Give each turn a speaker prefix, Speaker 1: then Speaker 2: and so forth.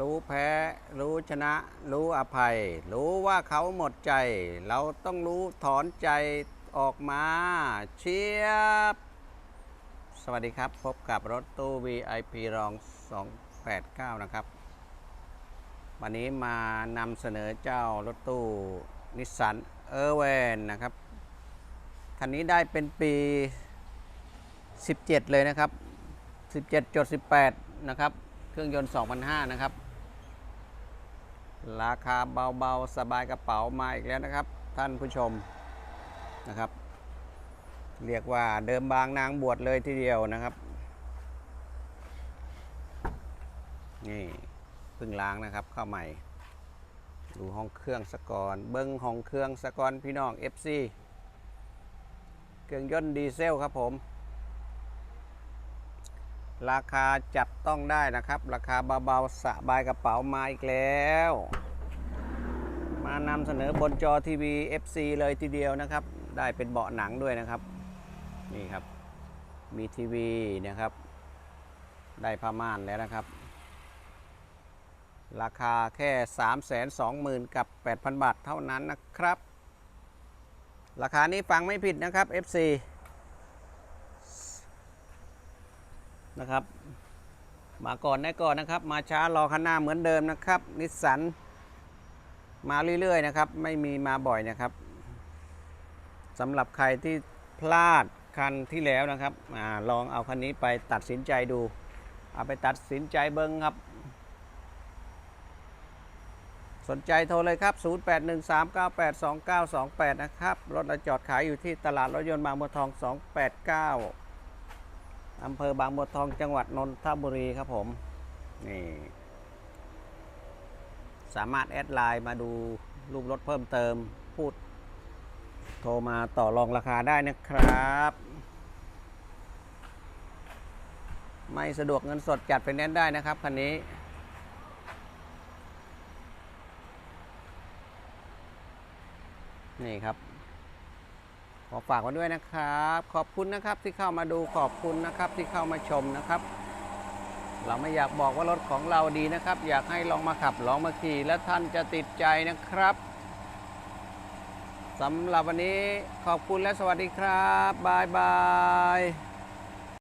Speaker 1: รู้แพ้ รู้ชนะ รู้อภัย รู้ว่าเขาหมดใจ เราต้องรู้ถอนใจออกมา เชียบ สวัสดีครับ พบกับรถตู้ VIP รอง 289 นะครับ วันนี้มานำเสนอเจ้ารถตู้นิสสันเออร์เวนนะครับ คันนี้ได้เป็นปี 17 เลยนะครับ 17.18 นะครับเครื่องยนต์2,500นะครับ ราคาเบาๆ สบายกระเป๋ามาอีกแล้วนะครับ ท่านผู้ชมนะครับ เรียกว่าเดิมบางนางบวชเลยทีเดียวนะครับ นี่เพิ่งล้างนะครับเข้าใหม่ ดูห้องเครื่องสกอนเบิ้งห้องเครื่องสกอนพี่น้อง FC เครื่องยนต์ดีเซลครับผม ราคาจับต้องได้นะครับ ราคาเบาๆสบายกระเป๋ามาอีกแล้ว มานำเสนอบนจอทีวี FC เลยทีเดียวนะครับ ได้เป็นเบาะหนังด้วยนะครับ นี่ครับ มีทีวีนะครับ ได้ผ้าม่านแล้วนะครับ ราคาแค่ 320,000 กับ 8,000 บาทเท่านั้นนะครับ ราคานี้ฟังไม่ผิดนะครับ FC นะครับ มาก่อนได้ก่อนนะครับ มาช้ารอข้างหน้าเหมือนเดิมนะครับ นิสสันมาเรื่อยๆนะครับ ไม่มีมาบ่อยนะครับสำหรับใครที่พลาดคันที่แล้วนะครับอลองเอาคันนี้ไปตัดสินใจดู เอาไปตัดสินใจเบิ้งครับ สนใจโทรเลยครับ 0813982928 นะครับ รถจอดขายอยู่ที่ตลาดรถยนต์บางบัวทอง 289 อำเภอบางบัวทองจังหวัดนนทบุรีครับผม นี่ สามารถแอดไลน์มาดูรูปรถเพิ่มเติม พูด โทรมาต่อรองราคาได้นะครับ ไม่สะดวกเงินสดจัดไปแนนซ์ได้นะครับคันนี้นี่ครับ ขอฝากไว้ด้วยนะครับ ขอบคุณนะครับที่เข้ามาดูขอบคุณนะครับที่เข้ามาชมนะครับ เราไม่อยากบอกว่ารถของเราดีนะครับ อยากให้ลองมาขับลองมาขี่และท่านจะติดใจนะครับสำหรับวันนี้ขอบคุณและสวัสดีครับบายบาย